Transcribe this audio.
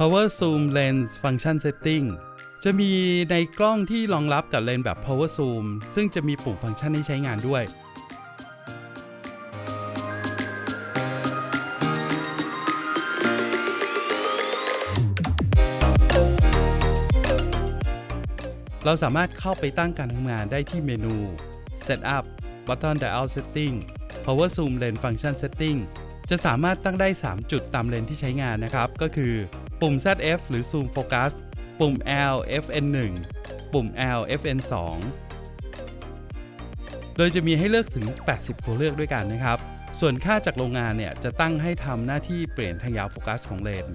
Power Zoom Lens Function Setting จะมีในกล้องที่รองรับกับเลนส์แบบ Power Zoom ซึ่งจะมีปุ่มฟังก์ชันให้ใช้งานด้วยเราสามารถเข้าไปตั้งการทำงานได้ที่เมนู Setup Button Dial Setting Power Zoom Lens Function Setting จะสามารถตั้งได้ 3 จุดตามเลนที่ใช้งานนะครับ ก็คือ ปุ่ม ZF หรือ Zoom Focus ปุ่ม L FN1 ปุ่ม L FN2 โดยจะมีให้เลือกถึง 80 ตัวเลือกด้วยกันนะครับ ส่วนค่าจากโรงงานเนี่ยจะตั้งให้ทำหน้าที่เปลี่ยนทางยาวโฟกัสของเลน